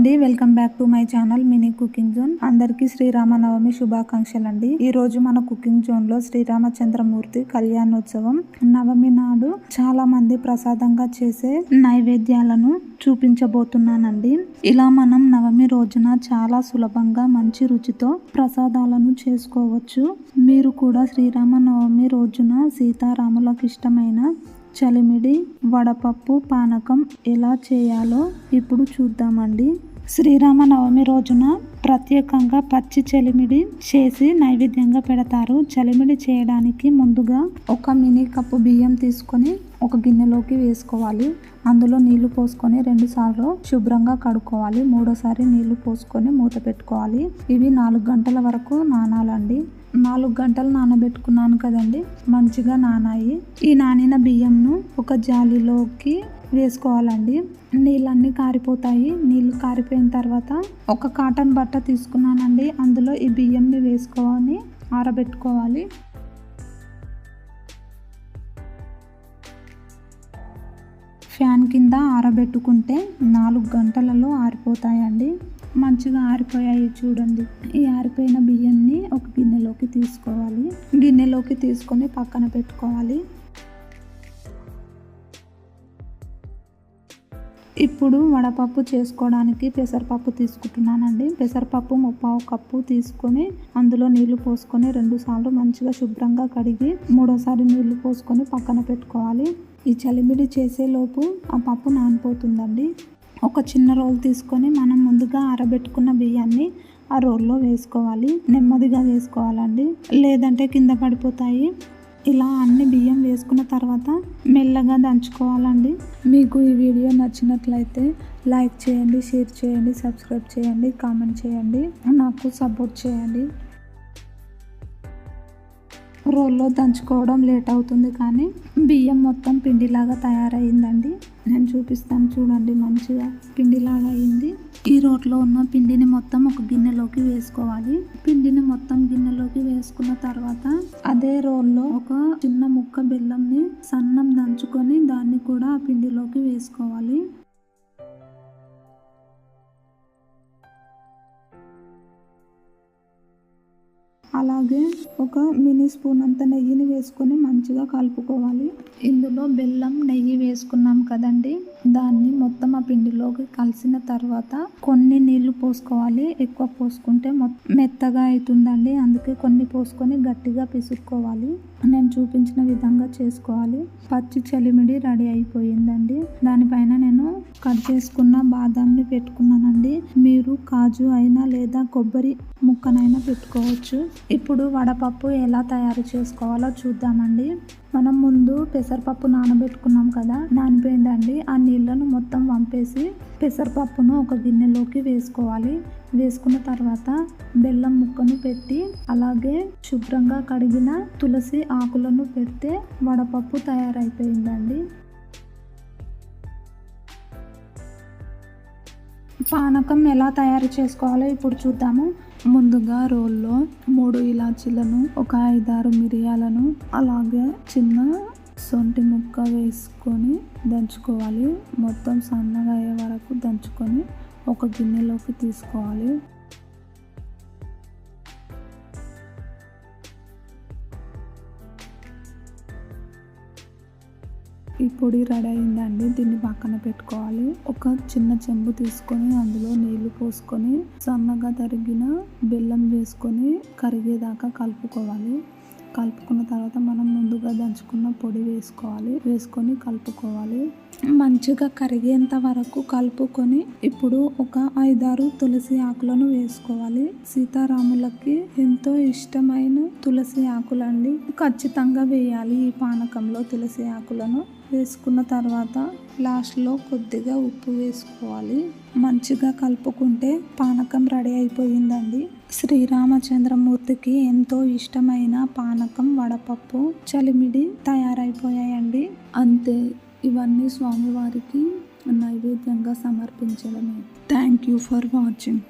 అండి welcome back to my channel mini cooking zone. అందరికీ శ్రీరామనవమి శుభాకాంక్షలు అండి ఈ రోజు మన కుకింగ్ జోన్లో శ్రీరామచంద్రమూర్తి కళ్యాణోత్సవం. నవమి నాడు చాలా మంది ప్రసాదంగా చేసే నైవేద్యాలను చూపించబోతున్నానండి. ఇలా మనం నవమి రోజున చాలా సులభంగా మంచి రుచితో ప్రసాదాలను చేసుకోవచ్చు. మీరు కూడా శ్రీరామనవమి రోజున సీతారాములకు ఇష్టమైన చలిమిడి వడపప్పు పానకం ఎలా చేయాలో ఇప్పుడు చూద్దామండి. శ్రీరామనవమి రోజున ప్రత్యేకంగా పచ్చి చలిమిడి చేసి నైవేద్యంగా పెడతారు. చలిమిడి చేయడానికి ముందుగా ఒక మినీ కప్పు బియ్యం తీసుకొని ఒక గిన్నెలోకి వేసుకోవాలి. అందులో నీళ్ళు పోసుకొని రెండుసార్లు శుభ్రంగా కడుక్కోవాలి. మూడోసారి నీళ్ళు పోసుకొని మూత పెట్టుకోవాలి. ఇవి నాలుగు గంటల వరకు నానాలండి. నాలుగు గంటలు నానబెట్టుకున్నాను కదండి. మంచిగా నానాయి. ఈ నానిన బియ్యంను ఒక జాలిలోకి వేసుకోవాలండి. నీళ్ళన్నీ కారిపోతాయి. నీళ్ళు కారిపోయిన తర్వాత ఒక కాటన్ బట్ట తీసుకున్నానండి. అందులో ఈ బియ్యంని వేసుకోవాలి ఆరబెట్టుకోవాలి. ఫ్యాన్ కింద ఆరబెట్టుకుంటే నాలుగు గంటలలో ఆరిపోతాయండి. మంచిగా ఆరిపోయాయి చూడండి. ఈ ఆరిపోయిన బియ్యాన్ని ఒక గిన్నెలోకి తీసుకోవాలి. గిన్నెలోకి తీసుకొని పక్కన పెట్టుకోవాలి. ఇప్పుడు వడపప్పు చేసుకోవడానికి పెసరపప్పు తీసుకుంటున్నానండి. పెసరపప్పు ముప్పావు కప్పు తీసుకొని అందులో నీళ్ళు పోసుకొని రెండు సార్లు మంచిగా శుభ్రంగా కడిగి మూడోసారి నీళ్ళు పోసుకొని పక్కన పెట్టుకోవాలి. ఈ చలిమిడి చేసేలోపు ఆ పప్పు నానిపోతుందండి. ఒక చిన్న రోల్ తీసుకొని మనం ముందుగా ఆరబెట్టుకున్న బియ్యాన్ని ఆ రోల్లో వేసుకోవాలి. నెమ్మదిగా వేసుకోవాలండి. లేదంటే కింద పడిపోతాయి. ఇలా అన్ని బియ్యం వేసుకున్న తర్వాత మెల్లగా దంచుకోవాలండి. మీకు ఈ వీడియో నచ్చినట్లయితే లైక్ చేయండి షేర్ చేయండి సబ్స్క్రైబ్ చేయండి కామెంట్ చేయండి. నాకు సపోర్ట్ చేయండి. రోల్లో దంచుకోవడం లేట్ అవుతుంది కానీ బియ్యం మొత్తం పిండిలాగా తయారైందండి. నేను చూపిస్తాను చూడండి మంచిగా పిండిలాగా అయింది. ఈ రోట్లో ఉన్న పిండిని మొత్తం ఒక గిన్నెలోకి వేసుకోవాలి. పిండిని మొత్తం గిన్నెలోకి వేసుకున్న తర్వాత అదే రోల్లో ఒక చిన్న ముక్క బెల్లంని సన్నం దంచుకొని దాన్ని కూడా ఆ పిండిలోకి వేసుకోవాలి. అలాగే ఒక మినీ స్పూన్ అంత నెయ్యిని వేసుకొని మంచిగా కలుపుకోవాలి. ఇందులో బెల్లం నెయ్యి వేసుకున్నాం కదండి. దాన్ని మొత్తం ఆ పిండిలోకి కలిసిన తర్వాత కొన్ని నీళ్ళు పోసుకోవాలి. ఎక్కువ పోసుకుంటే మెత్తగా అవుతుందండి అందుకే కొన్ని పోసుకొని గట్టిగా పిసుక్కోవాలి. నేను చూపించిన విధంగా చేసుకోవాలి. పచ్చి చలిమిడి రెడీ అయిపోయిందండి. దానిపైన నేను కట్ చేసుకున్న బాదాంని పెట్టుకున్నానండి. మీరు కాజు అయినా లేదా కొబ్బరి ముక్కనైనా పెట్టుకోవచ్చు. ఇప్పుడు వడపప్పు ఎలా తయారు చేసుకోవాలో చూద్దామండి. మనం ముందు పెసరపప్పు నానబెట్టుకున్నాం కదా నానిపోయిందండి. ఆ నీళ్ళను మొత్తం వంపేసి పెసరపప్పును ఒక గిన్నెలోకి వేసుకోవాలి. వేసుకున్న తర్వాత బెల్లం ముక్కను పెట్టి అలాగే శుభ్రంగా కడిగిన తులసి ఆకులను పెడితే వడపప్పు తయారైపోయిందండి. పానకం ఎలా తయారు చేసుకోవాలో ఇప్పుడు చూద్దాము. ముందుగా రోల్లో మూడు ఇలాచీలను ఒక ఐదారు మిరియాలను అలాగే చిన్న సొంటి ముక్క వేసుకొని దంచుకోవాలి. మొత్తం సన్నగా అయ్యే వరకు దంచుకొని ఒక గిన్నెలోకి తీసుకోవాలి. ఈ పొడి రెడీ అయిందండి. దీన్ని పక్కన పెట్టుకోవాలి. ఒక చిన్న చెంబు తీసుకొని అందులో నీళ్ళు పోసుకొని సన్నగా తరిగిన బెల్లం వేసుకొని కరిగేదాకా కలుపుకోవాలి. కలుపుకున్న తర్వాత మనం ముందుగా దంచుకున్న పొడి వేసుకోవాలి. వేసుకొని కలుపుకోవాలి. మంచిగా కరిగేంత వరకు కలుపుకొని ఇప్పుడు ఒక ఐదారు తులసి ఆకులను వేసుకోవాలి. సీతారాములకి ఎంతో ఇష్టమైన తులసి ఆకులండి. ఖచ్చితంగా వేయాలి ఈ పానకంలో తులసి ఆకులను. వేసుకున్న తర్వాత లాస్ట్లో కొద్దిగా ఉప్పు వేసుకోవాలి. మంచిగా కలుపుకుంటే పానకం రెడీ అయిపోయిందండి. శ్రీరామచంద్రమూర్తికి ఎంతో ఇష్టమైన పానకం వడపప్పు చలిమిడి తయారైపోయాయండి. అంతే ఇవన్నీ స్వామివారికి నైవేద్యంగా సమర్పించడమే. Thank you for watching.